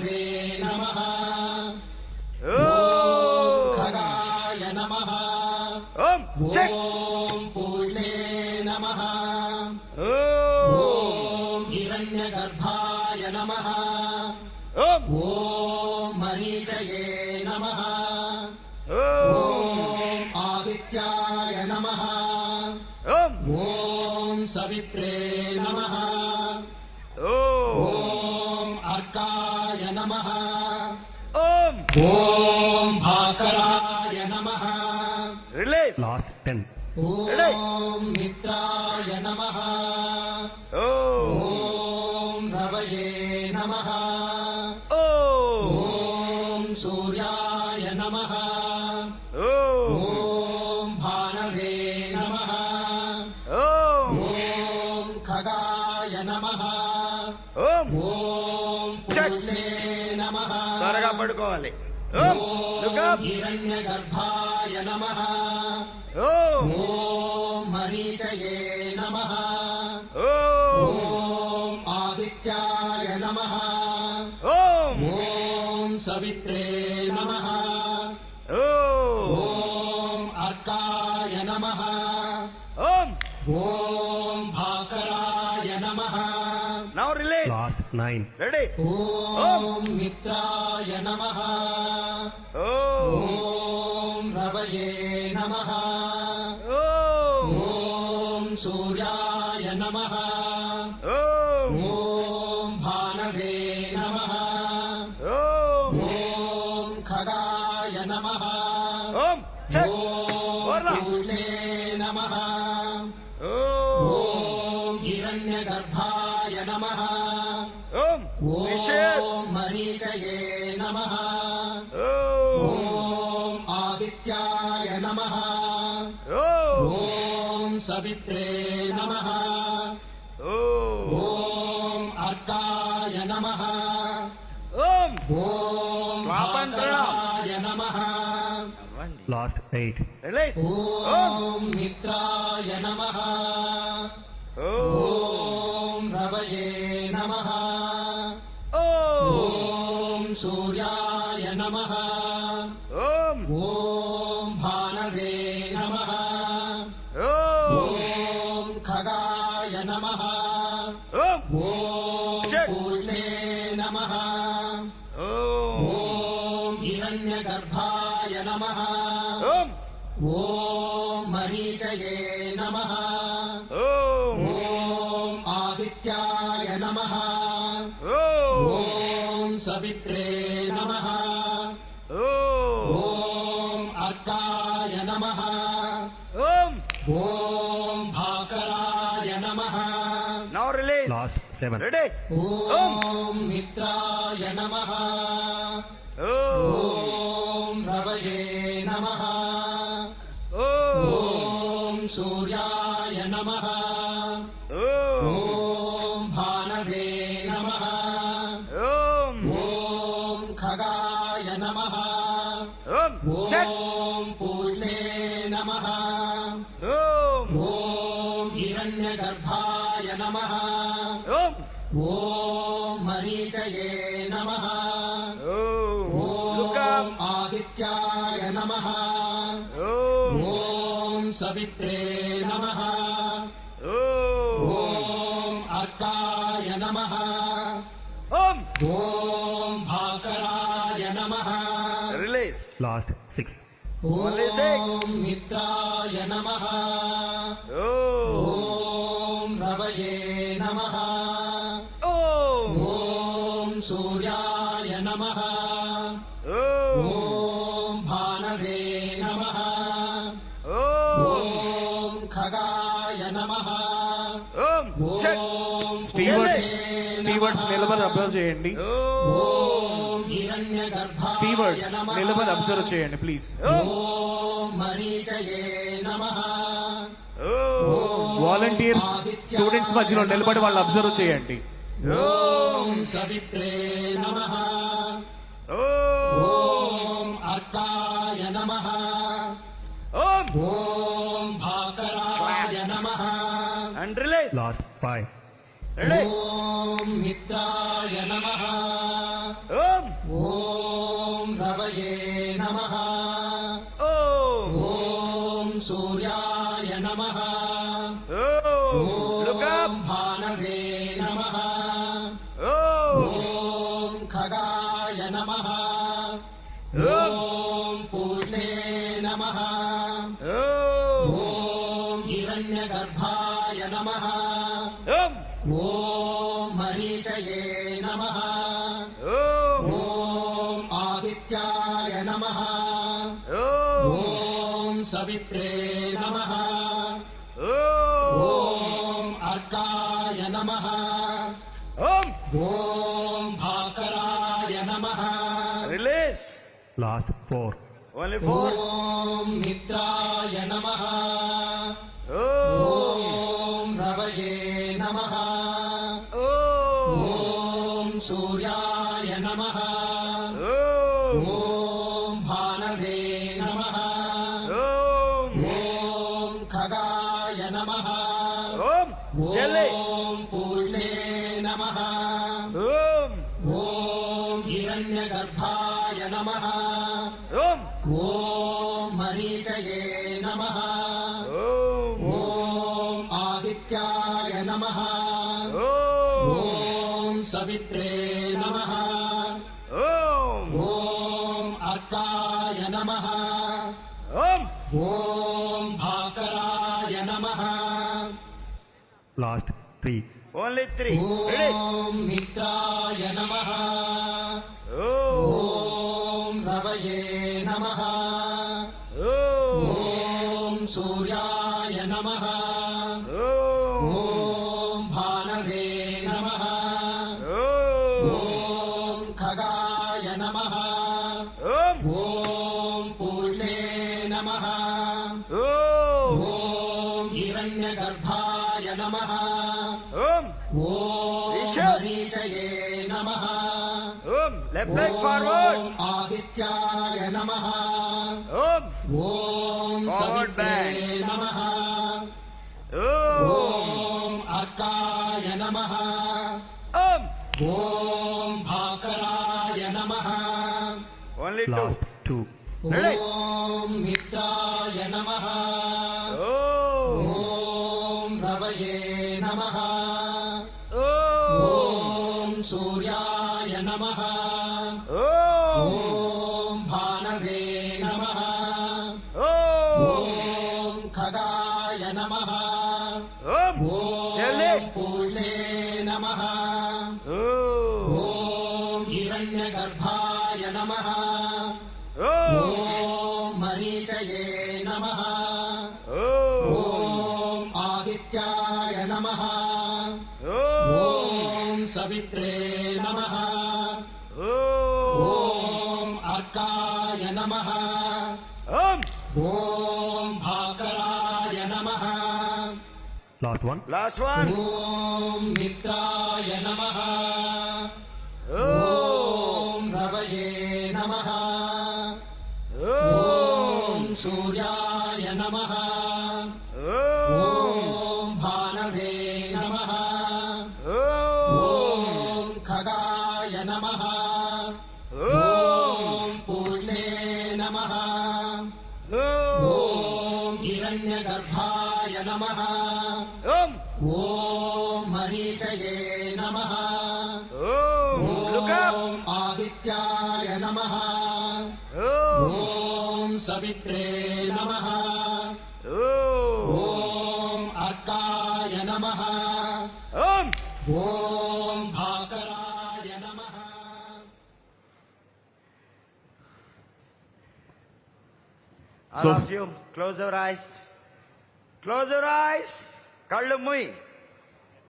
భానవే నమః. ఓం! ఖగాయ నమః. ఓం! చెక్ ఓం పూర్ణే నమః. ఓం! ఓం హిరణ్యగర్భాయ నమః. ఓం! ఓం మరీచయే నమః. ఓం! ఓం. ఓం భాస్కరాయ నమః. రిలీజ్. లాస్ట్ టెన్ ఓం మిత్రాయ నమః. ఓం. రవయే నమః. ఓం. సూర్యాయ నమః. ఓం. ఓం భానవే నమః. ఓం ఖగాయ నమః. పడుకోవాలి హిరణ్యగర్భాయ నమః. ఓం. మరీచయే నమః. ఓం. ఆదిత్యాయ నమః. ఓం సవిత్రే నమః. ఓం. నైన్. రెడీ? ఓం మిత్రాయ నమః. ఓం. రవయే నమః. ఓం. సూర్యాయ నమః. ఓం. భానవే నమః. ఓం. ఖగాయ నమః. ఓం. పూర్ణే నమః. ఓం. ఓం హిరణ్యగర్భాయ నమః. ఓం మరీచయే నమః! ఓం! ఆదిత్యాయ నమః! ఓం! సవిత్రే నమః! ఓం! అర్కాయ నమః! ఓం! ఓం. భాస్కరాయ నమః! Last eight. ఓం ఓం! ఓం సూర్యాయ నమః. ఓం. ఓం భానవే నమః. ఓం. ఓం ఖగాయ నమః. ఓం. ఓం చెక్. పూర్ణే నమః. ఓం. ఆదిత్యాయ నమః. ఓం. ఓం సవిత్రే నమః. ఓం. ఓం అర్కాయ నమః. ఓం. ఓం భాస్కరాయ నమః. నౌ రిలీజ్ లాస్ట్ ఖగాయ నమః ఓం చెక్ ఓం పూర్ణే నమః ఓం ఓం హిరణ్యగర్భాయ నమః ఓం ఓం మరీచయే నమః ఓం లుక్ ఓం అప్ ఆదిత్యాయ లాస్ట్ సిక్స్. మిత్రాయ నమః. ఓం. రవయే నమః. ఓం. ఓం సూర్యాయ నమః. ఓం. ఓం భానవే నమః. ఓం. ఓం ఖగాయ నమః. ఓం. చెక్. ఓం స్టీవర్డ్స్. నిలబడి అబ్జర్వ్ చేయండి. ఓం స్టీవర్డ్స్. నిలబడి అబ్జర్వ్ చేయండి ప్లీజ్ ఓం ఓం మరీచయే నమః. ఓం వాలంటీర్స్ స్టూడెంట్స్ మధ్యలో నిలబడి వాళ్ళు అబ్జర్వ్ చేయండి. ఓం సవిత్రే నమః. ఓం అర్కాయ నమః. ఓం. ఓం భాస్కరాయ నమః. అండ్ రిలీజ్ లాస్ట్ ఫైవ్ ఓం మిత్రాయ నమః. ॐ रवये नमः ॐ सूर्याय नमः ॐ भानवे नमः ॐ खगाय नमः ॐ पूषे नमः ॐ हिरण्यगर्भाय नमः सवित्रे नमः ॐ अर्काय नमः ॐ भास्कराय नमः रिलीस् लास्ट् फोर् ॐ मित्राय नमः ॐ रवये नमः ॐ सूर्याय नमः नमः। ओम। ओम हिरण्यगर्भाय नमः। ओम। ओम मरीचये नमः। ओम। आदित्याय नमः। ओम। सवित्रे नमः। ओम। अर्काय नमः। ओम। ओम भास्कराय नमः। लास्ट त्री ఓన్లీ త్రీ మిత్రాయ నమ. ఓం. రవయే నమ. ఓం. సూర్యాయ నమ. ఓం. భానవే నమ. ఓం. ఖగాయ నమ. ఓం. పూష్ణే ఓరీచయే నమ. ఓం లెఫ్ట్ లెగ్ ఫార్వర్డ్! ఆదిత్యాయ నమ. ఓం ఓం ఫార్వర్డ్ బ్యాక్ నమ. ఓం అర్కాయ నమ. ఓం ఓం మిత్రాయ నమ. नमः ॐ सूर्याय नमः ॐ भानवे नमः ॐ खगाय नमः ॐ पूषे नमः ॐ हिरण्यगर्भाय नमः ॐ मरीचये नमः अर्काय नमः ॐ भास्कराय नमः लास्ट् वन् लास्ट् वन् ॐ मित्राय नमः ॐ रवये नमः ॐ सूर्याय नमः ॐ ॐ हिरण्यगर्भाय नमः। ॐ मरीचये नमः। ॐ आदित्याय नमः। ॐ सवित्रे नमः। ॐ अर्काय नमः। ॐ भा So, you, close your eyes. Close your eyes. Kallu